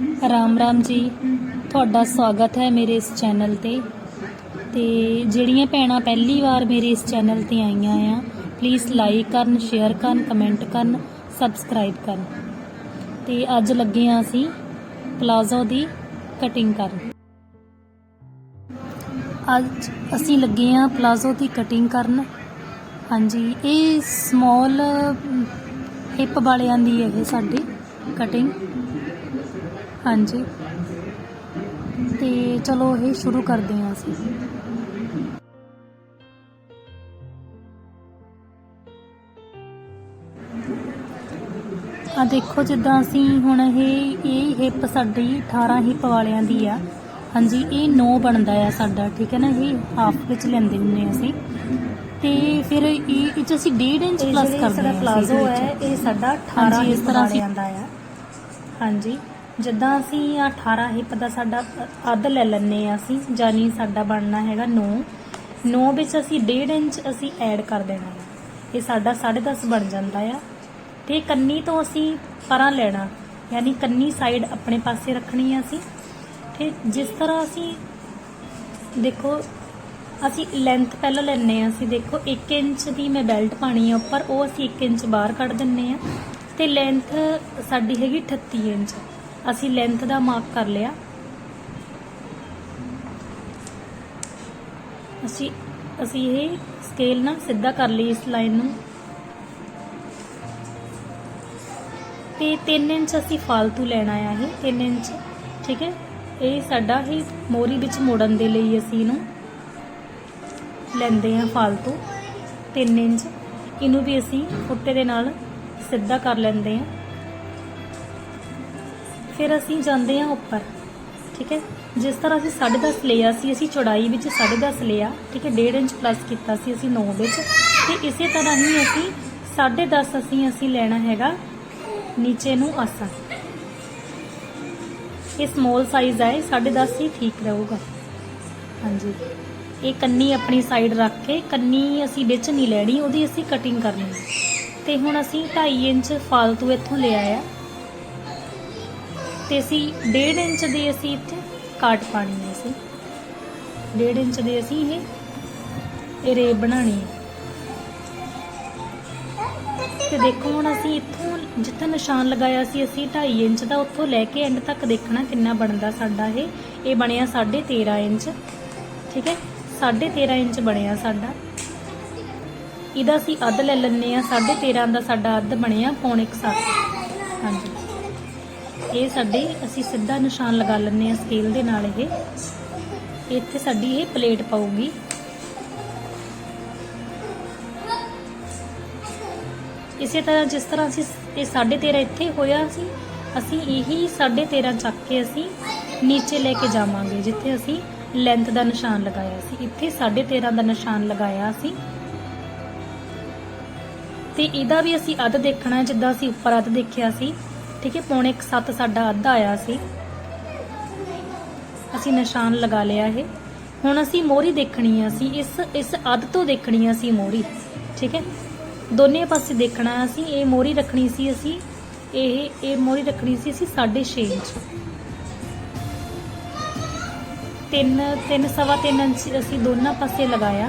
ਰਾਮ ਰਾਮ ਜੀ, ਤੁਹਾਡਾ ਸਵਾਗਤ ਹੈ ਮੇਰੇ ਇਸ ਚੈਨਲ ਤੇ। ਤੇ ਜਿਹੜੀਆਂ ਭੈਣਾਂ ਪਹਿਲੀ ਵਾਰ ਮੇਰੇ ਇਸ ਚੈਨਲ ਤੇ ਆਈਆਂ ਆ ਪਲੀਜ਼ ਲਾਈਕ ਕਰਨ ਸ਼ੇਅਰ ਕਰਨ ਕਮੈਂਟ ਕਰਨ ਸਬਸਕ੍ਰਾਈਬ ਕਰਨ। ਤੇ ਅੱਜ ਲੱਗੇ ਆ ਅਸੀਂ ਪਲਾਜ਼ੋ ਦੀ ਕਟਿੰਗ ਕਰਨ। ਅੱਜ ਅਸੀਂ ਲੱਗੇ ਆ ਪਲਾਜ਼ੋ ਦੀ ਕਟਿੰਗ ਕਰਨ। ਹਾਂਜੀ, ਇਹ ਸਮਾਲ ਹਿੱਪ hm, ਵਾਲਿਆਂ ਦੀ ਹੈ ਇਹ ਸਾਡੀ ਕਟਿੰਗ ਹਾਂਜੀ। ਤੇ ਚਲੋ ਇਹ ਸ਼ੁਰੂ ਕਰਦੇ ਹਾਂ ਅਸੀਂ। ਆ ਦੇਖੋ ਜਿੱਦਾਂ ਅਸੀਂ ਹੁਣ ਇਹ ਇਹ ਹਿਪ ਸਾਡੀ 18 ਹਿਪ ਵਾਲਿਆਂ ਦੀ ਆ। ਹਾਂਜੀ ਇਹ 9 ਬਣਦਾ ਆ ਸਾਡਾ ਠੀਕ ਹੈ ਨਾ? ਇਹ ਹਾਫ ਵਿੱਚ ਲੈਂਦੇ ਹੁੰਦੇ ਅਸੀਂ। ਤੇ ਫਿਰ ਇਹ ਇਹ 'ਚ ਅਸੀਂ 1.5 ਇੰਚ ਪਲੱਸ ਕਰਦੇ ਹਾਂ ਪਲਾਜ਼ੋ। ਹੈ ਇਹ ਸਾਡਾ 18 ਹਾਂਜੀ, ਇਸ ਤਰ੍ਹਾਂ ਤਰ੍ਹਾਂ ਆਂਦਾ ਆ। ਹਾਂਜੀ। ਜਿੱਦਾਂ ਅਸੀਂ ਆਹ 18 ਹਿੱਪ ਦਾ ਸਾਡਾ ਅੱਧ ਲੈ ਲੈਨੇ ਆ ਅਸੀਂ ਜਾਨੀ ਸਾਡਾ ਬਣਨਾ ਹੈਗਾ 9 9 ਵਿੱਚ ਅਸੀਂ 1.5 ਇੰਚ ਅਸੀਂ ਐਡ ਕਰ ਦੇਣਾ ਹੈ। ਇਹ ਸਾਡਾ 10.5 ਬਣ ਜਾਂਦਾ ਆ। ਤੇ ਕੰਨੀ ਤੋਂ ਅਸੀਂ ਪਰਾਂ ਲੈਣਾ, ਯਾਨੀ ਕੰਨੀ ਸਾਈਡ ਆਪਣੇ ਪਾਸੇ ਰੱਖਣੀ ਆ ਅਸੀਂ। ਤੇ ਜਿਸ ਤਰ੍ਹਾਂ ਅਸੀਂ ਦੇਖੋ, ਅਸੀਂ ਲੈਂਥ ਪਹਿਲਾਂ ਲੈਣੇ ਆ ਅਸੀਂ ਦੇਖੋ 1 ਇੰਚ ਦੀ ਮੈਂ ਬੈਲਟ ਪਾਣੀ ਆ ਉੱਪਰ, ਉਹ ਅਸੀਂ 1 ਇੰਚ ਬਾਹਰ ਕੱਢ ਦਿੰਨੇ ਆ ਤੇ ਲੈਂਥ ਸਾਡੀ ਹੈਗੀ 38 ਇੰਚ। ਅਸੀਂ ਲੈਂਥ ਦਾ ਮਾਰਕ ਕਰ ਲਿਆ। ਅਸੀਂ ਅਸੀਂ ਇਹ ਸਕੇਲ ਨਾਲ ਸਿੱਧਾ ਕਰ ਲਈ ਇਸ ਲਾਈਨ ਨੂੰ। ਤੇ 3 ਇੰਚ ਅਸੀਂ ਫालतू ਲੈਣਾ ਆ ਇਹ 3 ਇੰਚ, ਠੀਕ ਹੈ? ਇਹ ਸਾਡਾ ਹੀ ਮੋਰੀ ਵਿੱਚ ਮੋੜਨ ਦੇ ਲਈ ਅਸੀਂ ਇਹਨੂੰ ਲੈਂਦੇ ਆ ਫालतू 3 ਇੰਚ। ਇਹਨੂੰ ਵੀ ਅਸੀਂ ਫੁੱਟੇ ਦੇ ਨਾਲ ਸਿੱਧਾ ਕਰ ਲੈਂਦੇ ਆ ਫਿਰ ਅਸੀਂ ਜਾਂਦੇ ਹਾਂ ਉੱਪਰ, ਠੀਕ ਹੈ? ਜਿਸ ਤਰ੍ਹਾਂ ਅਸੀਂ 10.5 ਲਿਆ ਸੀ, ਅਸੀਂ ਚੌੜਾਈ ਵਿੱਚ 10.5 ਲਿਆ, ਠੀਕ ਹੈ? 1.5 ਇੰਚ ਪਲੱਸ ਕੀਤਾ ਸੀ ਅਸੀਂ 9 ਵਿੱਚ। ਤੇ ਇਸੇ ਤਰ੍ਹਾਂ ਹੀ ਅਸੀਂ 10.5 ਅਸੀਂ ਅਸੀਂ ਲੈਣਾ ਹੈਗਾ ਨੀਚੇ ਨੂੰ ਆਸਾ। ਇਹ ਸਮਾਲ ਸਾਈਜ਼ ਹੈ 10.5 ਹੀ ਠੀਕ ਰਹੂਗਾ। ਹਾਂਜੀ। ਇਹ ਕੰਨੀ ਆਪਣੀ ਸਾਈਡ ਰੱਖ ਕੇ, ਕੰਨੀ ਅਸੀਂ ਵਿੱਚ ਨਹੀਂ ਲੈਣੀ, ਉਹਦੀ ਅਸੀਂ ਕਟਿੰਗ ਕਰਨੀ ਹੈ। ਤੇ ਹੁਣ ਅਸੀਂ 2.5 ਇੰਚ ਫਾਲਤੂ ਇੱਥੋਂ ਲਿਆ ਆ। ਤੇ ਅਸੀਂ 1.5 ਇੰਚ ਦੀ ਅਸੀਂ ਇੱਥੇ ਕਾਟ ਪਾਣੀ ਹੈ ਅਸੀਂ। 1.5 ਇੰਚ ਦੇ ਅਸੀਂ ਇਹ ਇਹ ਰੇਬ ਬਣਾਣੀ ਹੈ। ਤੇ ਦੇਖੋ ਹੁਣ ਅਸੀਂ ਇੱਥੋਂ ਜਿੱਥੇ ਨਿਸ਼ਾਨ ਲਗਾਇਆ ਸੀ ਅਸੀਂ 2.5 ਇੰਚ ਦਾ ਉੱਥੋਂ ਲੈ ਕੇ ਐਂਡ ਤੱਕ ਦੇਖਣਾ ਕਿੰਨਾ ਬਣਦਾ ਸਾਡਾ ਇਹ। ਇਹ ਬਣਿਆ 13.5 ਇੰਚ, ਠੀਕ ਹੈ? 13.5 ਇੰਚ ਬਣਿਆ ਸਾਡਾ। ਇਹਦਾ ਅਸੀਂ ਅੱਧ ਲੈ ਲੈਣੇ ਆ 13.5 ਦਾ ਸਾਡਾ ਅੱਧ ਬਣਿਆ, ਪੌਣੇ 7 ਹਾਂਜੀ। ਇਹ ਸਾਡੇ ਅਸੀਂ ਸਿੱਧਾ ਨਿਸ਼ਾਨ ਲਗਾ ਲੈਂਦੇ ਆ ਸਕੇਲ ਦੇ ਨਾਲ ਇਹ। ਇੱਥੇ ਸਾਡੀ ਇਹ ਪਲੇਟ ਪਾਊਗੀ। ਇਸੇ ਤਰ੍ਹਾਂ ਜਿਸ ਤਰ੍ਹਾਂ ਅਸੀਂ ਇਹ 13.5 ਇੱਥੇ ਹੋਇਆ ਸੀ, ਅਸੀਂ ਇਹੀ 13.5 ਚੱਕ ਕੇ ਅਸੀਂ ਨੀਚੇ ਲੈ ਕੇ ਜਾਵਾਂਗੇ, ਜਿੱਥੇ ਅਸੀਂ ਲੈਂਥ ਦਾ ਨਿਸ਼ਾਨ ਲਗਾਇਆ ਸੀ। ਇੱਥੇ 13.5 ਦਾ ਨਿਸ਼ਾਨ ਲਗਾਇਆ ਸੀ। ਤੇ ਇਹਦਾ ਵੀ ਅਸੀਂ ਅੱਧ ਦੇਖਣਾ ਜਿੱਦਾਂ ਅਸੀਂ ਉੱਪਰ ਅੱਧ ਦੇਖਿਆ ਸੀ। ਠੀਕ ਹੈ, ਪੌਣੇ 7 ਸਾਡਾ ਅੱਧ ਆਇਆ ਸੀ। ਅਸੀਂ ਨਿਸ਼ਾਨ ਲਗਾ ਲਿਆ ਇਹ। ਹੁਣ ਅਸੀਂ ਮੋਰੀ ਦੇਖਣੀ ਆ ਸੀ ਇਸ ਇਸ ਅੱਧ ਤੋਂ ਦੇਖਣੀ ਆ ਸੀ ਮੋਰੀ ਠੀਕ ਹੈ? ਦੋਨੇ ਪਾਸੇ ਦੇਖਣਾ ਅਸੀਂ, ਇਹ ਮੋਰੀ ਰੱਖਣੀ ਸੀ ਅਸੀਂ, ਇਹ ਇਹ ਮੋਰੀ ਰੱਖਣੀ ਸੀ ਅਸੀਂ 6.5 ਇੰਚ। ਤਿੰਨ ਤਿੰਨ ਸਵਾ ਤਿੰਨ ਇੰਚ ਅਸੀਂ ਦੋਨਾਂ ਪਾਸੇ ਲਗਾਇਆ,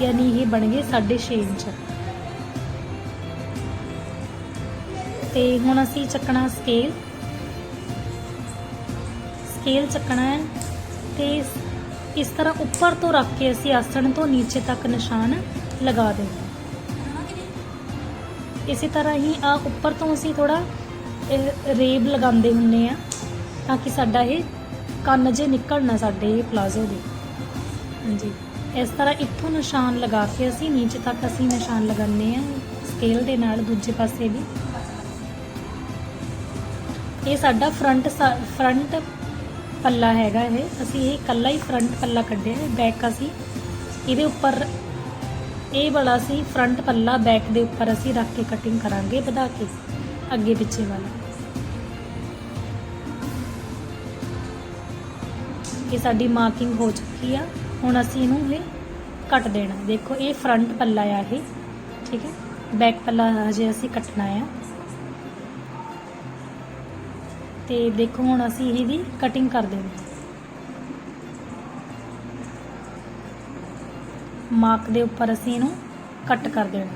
ਯਾਨੀ ਇਹ ਬਣ ਗਏ 6.5 ਇੰਚ। ਤੇ ਹੁਣ ਅਸੀਂ ਚੱਕਣਾ ਸਕੇਲ ਸਕੇਲ ਚੱਕਣਾ ਹੈ ਤੇ ਇਸ- ਤਰ੍ਹਾਂ ਉੱਪਰ ਤੋਂ ਰੱਖ ਕੇ ਅਸੀਂ ਆਸਣ ਤੋਂ ਨੀਚੇ ਤੱਕ ਨਿਸ਼ਾਨ ਲਗਾ ਦੇਣਾ ਇਸੇ ਤਰ੍ਹਾਂ ਹੀ ਆ ਉੱਪਰ ਤੋਂ ਅਸੀਂ ਥੋੜਾ ਰੇਬ ਲਗਾਉਂਦੇ ਹੁੰਨੇ ਆ ਤਾਂ ਕਿ ਸਾਡਾ ਇਹ ਕੰਨ ਜੇ ਨਿਕਲ ਨਾ ਸਾਡੇ ਪਲਾਜ਼ੋ ਦੇ। ਹਾਂਜੀ। ਇਸ ਤਰ੍ਹਾਂ ਇੱਥੋਂ ਨਿਸ਼ਾਨ ਲਗਾ ਕੇ ਅਸੀਂ ਨੀਚੇ ਤੱਕ ਅਸੀਂ ਨਿਸ਼ਾਨ ਲਗਾਉਂਦੇ ਆ ਸਕੇਲ ਦੇ ਨਾਲ ਦੂਜੇ ਪਾਸੇ ਵੀ। ਇਹ ਸਾਡਾ ਫਰੰਟ ਫਰੰਟ ਪੱਲਾ ਹੈਗਾ ਇਹ। ਅਸੀਂ ਇਹ ਇਕੱਲਾ ਹੀ ਫਰੰਟ ਪੱਲਾ ਕੱਢਿਆ ਹੈ ਬੈਕ ਅਸੀਂ। ਇਹਦੇ ਉੱਪਰ, ਇਹ ਵਾਲਾ ਅਸੀਂ ਫਰੰਟ ਪੱਲਾ ਬੈਕ ਦੇ ਉੱਪਰ ਅਸੀਂ ਰੱਖ ਕੇ ਕਟਿੰਗ ਕਰਾਂਗੇ, ਵਧਾ ਕੇ, ਅੱਗੇ ਪਿੱਛੇ ਵਾਲਾ। ਇਹ ਸਾਡੀ ਮਾਰਕਿੰਗ ਹੋ ਚੁੱਕੀ ਆ। ਹੁਣ ਅਸੀਂ ਇਹਨੂੰ ਇਹ ਕੱਟ ਦੇਣਾ। ਦੇਖੋ, ਇਹ ਫਰੰਟ ਪੱਲਾ ਆ ਇਹ। ਠੀਕ ਹੈ? ਬੈਕ ਪੱਲਾ ਹਜੇ ਅਸੀਂ ਕੱਟਣਾ ਆ। ਤੇ ਦੇਖੋ ਹੁਣ ਅਸੀਂ ਇਹਦੀ ਕਟਿੰਗ ਕਰ ਦੇਣੀ ਹੈ। ਮਾਰਕ ਦੇ ਉੱਪਰ ਅਸੀਂ ਇਹਨੂੰ ਕੱਟ ਕਰ ਦੇਣਾ।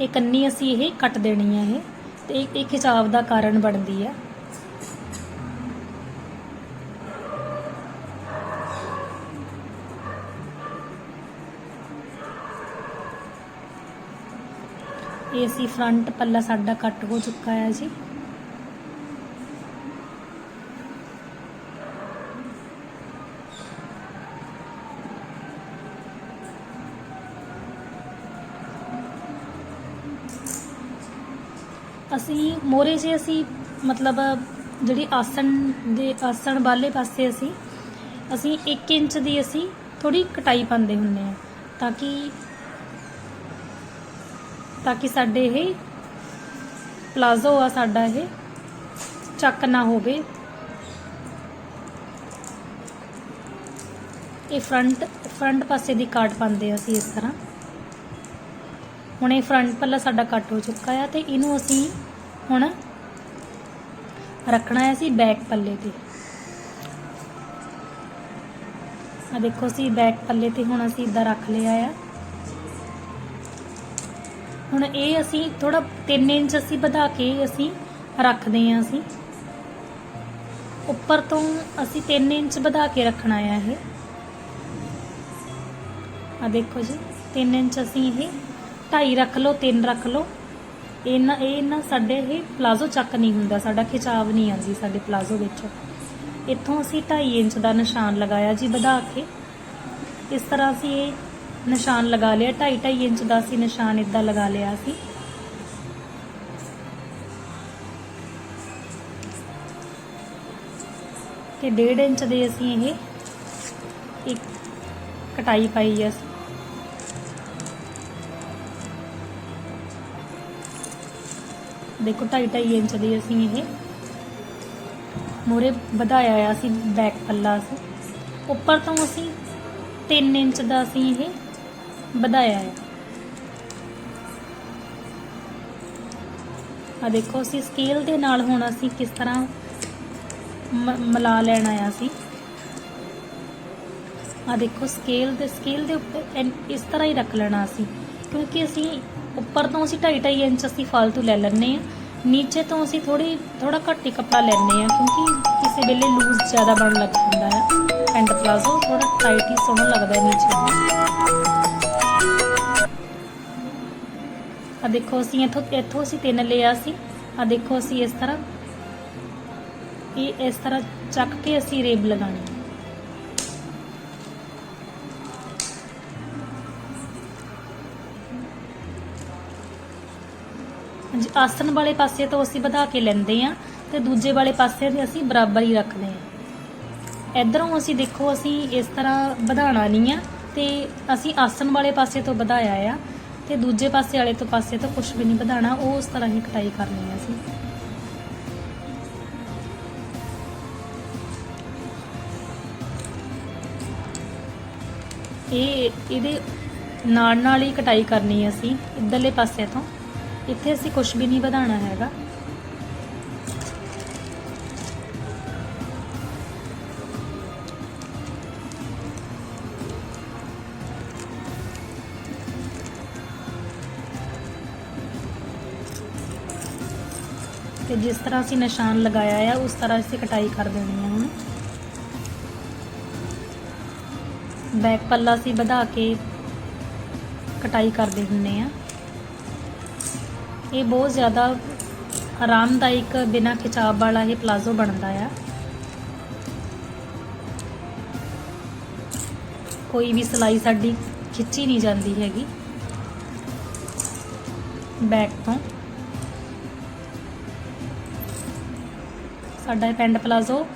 ਇਹ ਕੰਨੀ ਅਸੀਂ ਇਹ ਕੱਟ ਦੇਣੀ ਹੈ ਇਹ ਤੇ ਇਹ- ਇਹ ਖਿਚਾਵ ਦਾ ਕਾਰਨ ਬਣਦੀ ਹੈ। ਇਹ ਅਸੀਂ ਫਰੰਟ ਪੱਲਾ ਸਾਡਾ ਕੱਟ ਹੋ ਚੁੱਕਾ ਹੈ ਜੀ। ਅਸੀਂ ਮੋਰੇ 'ਚ ਅਸੀਂ ਮਤਲਬ ਜਿਹੜੀ ਆਸਣ ਦੇ ਆਸਣ ਵਾਲੇ ਪਾਸੇ ਅਸੀਂ ਅਸੀਂ 1 ਇੰਚ ਦੀ ਅਸੀਂ ਥੋੜੀ ਕਟਾਈ ਪਾਉਂਦੇ ਹੁੰਨੇ ਆ ਤਾਂ ਕਿ ਤਾਂ ਕਿ ਸਾਡੇ ਇਹ ਪਲਾਜ਼ੋ ਆ, ਸਾਡਾ ਇਹ ਚੱਕ ਨਾ ਹੋਵੇ। ਇਹ ਫਰੰਟ ਫਰੰਟ ਪਾਸੇ ਦੀ ਕਾਟ ਪਾਉਂਦੇ ਆ ਅਸੀਂ ਇਸ ਤਰ੍ਹਾਂ। ਹੁਣ ਇਹ ਫਰੰਟ ਪੱਲਾ ਸਾਡਾ ਕੱਟ ਹੋ ਚੁੱਕਾ ਆ ਤੇ ਇਹਨੂੰ ਅਸੀਂ ਹੁਣ ਰੱਖਣਾ ਹੈ ਅਸੀਂ ਬੈਕ ਪੱਲੇ ਤੇ। ਆ ਦੇਖੋ ਅਸੀਂ ਬੈਕ ਪੱਲੇ ਤੇ ਹੁਣ ਅਸੀਂ ਇਦਾਂ ਰੱਖ ਲਿਆ ਆ। ਹੁਣ ਇਹ ਅਸੀਂ ਥੋੜਾ 3 ਇੰਚ ਅਸੀਂ ਵਧਾ ਕੇ ਅਸੀਂ ਰੱਖਦੇ ਹਾਂ ਅਸੀਂ। ਉੱਪਰ ਤੋਂ ਅਸੀਂ 3 ਇੰਚ ਵਧਾ ਕੇ ਰੱਖਣਾ ਆ ਇਹ। ਆ ਦੇਖੋ ਜੀ 3 ਇੰਚ ਅਸੀਂ ਇਹ 2.5 ਰੱਖ ਲਓ 3 ਰੱਖ ਲਓ। ਇਹ ਨਾ ਇਹ ਨਾ ਸਾਡੇ ਇਹ ਪਲਾਜ਼ੋ ਚੱਕ ਨਹੀਂ ਹੁੰਦਾ, ਸਾਡਾ ਖਿਚਾਵ ਨਹੀਂ ਆਉਂਦੀ ਸਾਡੇ ਪਲਾਜ਼ੋ ਵਿੱਚ। ਇੱਥੋਂ ਅਸੀਂ 2.5 ਇੰਚ ਦਾ ਨਿਸ਼ਾਨ ਲਗਾਇਆ ਜੀ ਵਧਾ ਕੇ। ਇਸ ਤਰ੍ਹਾਂ ਅਸੀਂ ਇਹ ਨਿਸ਼ਾਨ ਲਗਾ ਲਿਆ 2.5 2.5 ਇੰਚ ਦਾ ਅਸੀਂ ਨਿਸ਼ਾਨ ਇਦਾਂ ਲਗਾ ਲਿਆ ਸੀ। ਤੇ 1.5 ਇੰਚ ਦੇ ਅਸੀਂ ਇਹ ਇੱਕ ਕਟਾਈ ਪਾਈ ਹੈ ਅਸੀਂ। ਦੇਖੋ 2.5 2.5 ਇੰਚ ਦੀ ਅਸੀਂ ਇਹ ਮੋਰੇ ਵਧਾਇਆ ਆ ਸੀ ਬੈਕ ਪੱਲਾ ਅਸੀਂ ਉੱਪਰ ਤੋਂ ਅਸੀਂ 3 ਇੰਚ ਦਾ ਅਸੀਂ ਇਹ ਵਧਾਇਆ ਹੈ। ਆ ਦੇਖੋ, ਅਸੀਂ ਸਕੇਲ ਦੇ ਨਾਲ ਹੁਣ ਅਸੀਂ ਕਿਸ ਤਰ੍ਹਾਂ ਮ- ਮਿਲਾ ਲੈਣਾ ਆ ਸੀ। ਆ ਦੇਖੋ ਸਕੇਲ ਦੇ ਸਕੇਲ ਦੇ ਉੱਪਰ ਇਸ ਤਰ੍ਹਾਂ ਹੀ ਰੱਖ ਲੈਣਾ ਅਸੀਂ। ਕਿਉਂਕਿ ਅਸੀਂ ਉੱਪਰ ਤੋਂ ਅਸੀਂ 2.5 2.5 ਇੰਚ ਅਸੀਂ ਫालतू ਲੈ ਲੈਣੇ ਆ ਨੀਚੇ ਤੋਂ ਅਸੀਂ ਥੋੜੀ ਥੋੜਾ ਘੱਟ ਹੀ ਕੱਪੜਾ ਲੈਣੇ ਆ ਕਿਉਂਕਿ ਕਿਸੇ ਵੇਲੇ ਲੂਜ਼ ਜ਼ਿਆਦਾ ਬਣ ਲੱਗ ਜਾਂਦਾ ਹੈ। ਪੈਂਟ ਪਲਾਜ਼ੋ ਥੋੜਾ ਟਾਈਟ ਹੀ ਸੋਹਣਾ ਲੱਗਦਾ ਹੈ ਨੀਚੇ ਆ ਦੇਖੋ ਅਸੀਂ ਇੱਥੋਂ ਇੱਥੋਂ ਅਸੀਂ ਤਿੰਨ ਲਿਆ ਸੀ। ਆ ਦੇਖੋ ਅਸੀਂ ਇਸ ਤਰ੍ਹਾਂ। ਇਹ ਇਸ ਤਰ੍ਹਾਂ ਚੱਕ ਕੇ ਅਸੀਂ ਰੇਬ ਲਗਾਣੀ ਹੈ। ਹਾਂਜੀ ਆਸਨ ਵਾਲੇ ਪਾਸੇ ਤੋਂ ਅਸੀਂ ਵਧਾ ਕੇ ਲੈਂਦੇ ਆ ਤੇ ਦੂਜੇ ਵਾਲੇ ਪਾਸੇ ਤੇ ਅਸੀਂ ਬਰਾਬਰ ਹੀ ਰੱਖਦੇ ਆ ਇਧਰੋਂ ਅਸੀਂ ਦੇਖੋ ਅਸੀਂ ਇਸ ਤਰ੍ਹਾਂ ਵਧਾਣਾ ਨਹੀਂ ਆ ਤੇ ਅਸੀਂ ਆਸਨ ਵਾਲੇ ਪਾਸੇ ਤੋਂ ਵਧਾਇਆ ਆ। ਤੇ ਦੂਜੇ ਪਾਸੇ ਵਾਲੇ ਤੋਂ ਪਾਸੇ ਤੋਂ ਕੁਝ ਵੀ ਨਹੀਂ ਵਧਾਣਾ ਉਹ ਉਸ ਤਰ੍ਹਾਂ ਹੀ ਕਟਾਈ ਕਰਨੀ ਹੈ ਅਸੀਂ ਇਹ ਇਹਦੇ ਨਾਲ ਨਾਲ ਹੀ ਕਟਾਈ ਕਰਨੀ ਹੈ ਅਸੀਂ, ਇਧਰਲੇ ਪਾਸੇ ਤੋਂ। ਇੱਥੇ ਅਸੀਂ ਕੁਝ ਵੀ ਨਹੀਂ ਵਧਾਣਾ ਹੈਗਾ। ਤੇ ਜਿਸ ਤਰ੍ਹਾਂ ਅਸੀਂ ਨਿਸ਼ਾਨ ਲਗਾਇਆ ਆ, ਉਸ ਤਰ੍ਹਾਂ ਅਸੀਂ ਕਟਾਈ ਕਰ ਦੇਣੀ ਹੈ ਹੁਣ। ਬੈਕ ਪੱਲਾ ਅਸੀਂ ਵਧਾ ਕੇ ਕਟਾਈ ਕਰਦੇ ਹੁੰਨੇ ਆ। ਇਹ ਬਹੁਤ ਜ਼ਿਆਦਾ ਆਰਾਮਦਾਇਕ ਬਿਨਾ ਖਿਚਾਵ ਵਾਲਾ ਇਹ ਪਲਾਜ਼ੋ ਬਣਦਾ ਆ। ਕੋਈ ਵੀ ਸਲਾਈ ਸਾਡੀ ਖਿੱਚੀ ਨਹੀਂ ਜਾਂਦੀ ਹੈਗੀ। ਬੈਕ ਤੋਂ। ਸਾਡਾ ਇਹ ਪੈਂਟ ਪਲਾਜ਼ੋ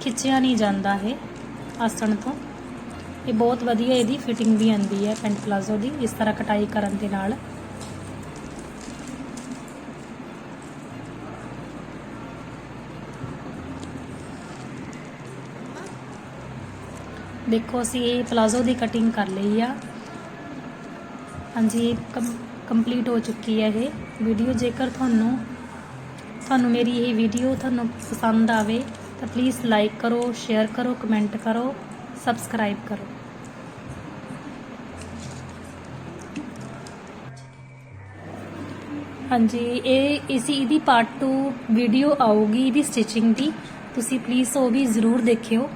ਖਿੱਚਿਆ ਨਹੀਂ ਜਾਂਦਾ ਇਹ ਆਸਣ ਤੋਂ। ਇਹ ਬਹੁਤ ਵਧੀਆ ਇਹਦੀ ਫਿਟਿੰਗ ਵੀ ਆਂਦੀ ਹੈ ਪੈਂਟ ਪਲਾਜ਼ੋ ਦੀ, ਇਸ ਤਰ੍ਹਾਂ ਕਟਾਈ ਕਰਨ ਦੇ ਨਾਲ। ਦੇਖੋ, ਅਸੀਂ ਇਹ ਪਲਾਜ਼ੋ ਦੀ ਕਟਿੰਗ ਕਰ ਲਈ ਆ। ਹਾਂਜੀ ਕੰਪਲੀਟ ਹੋ ਚੁੱਕੀ ਹੈ ਇਹ। ਵੀਡੀਓ ਜੇਕਰ ਤੁਹਾਨੂੰ ਤੁਹਾਨੂੰ ਮੇਰੀ ਇਹ ਵੀਡੀਓ ਤੁਹਾਨੂੰ ਪਸੰਦ ਆਵੇ ਤਾਂ ਪਲੀਜ਼ ਲਾਈਕ ਕਰੋ ਸ਼ੇਅਰ ਕਰੋ ਕਮੈਂਟ ਕਰੋ ਸਬਸਕ੍ਰਾਈਬ ਕਰੋ। ਹਾਂਜੀ, ਇਹ ਇਸੀ ਇਹਦੀ ਪਾਰਟ 2 ਵੀਡੀਓ ਆਊਗੀ, ਇਹਦੀ ਸਟਿਚਿੰਗ ਦੀ। ਤੁਸੀਂ ਪਲੀਜ਼ ਉਹ ਵੀ ਜ਼ਰੂਰ ਦੇਖਿਓ।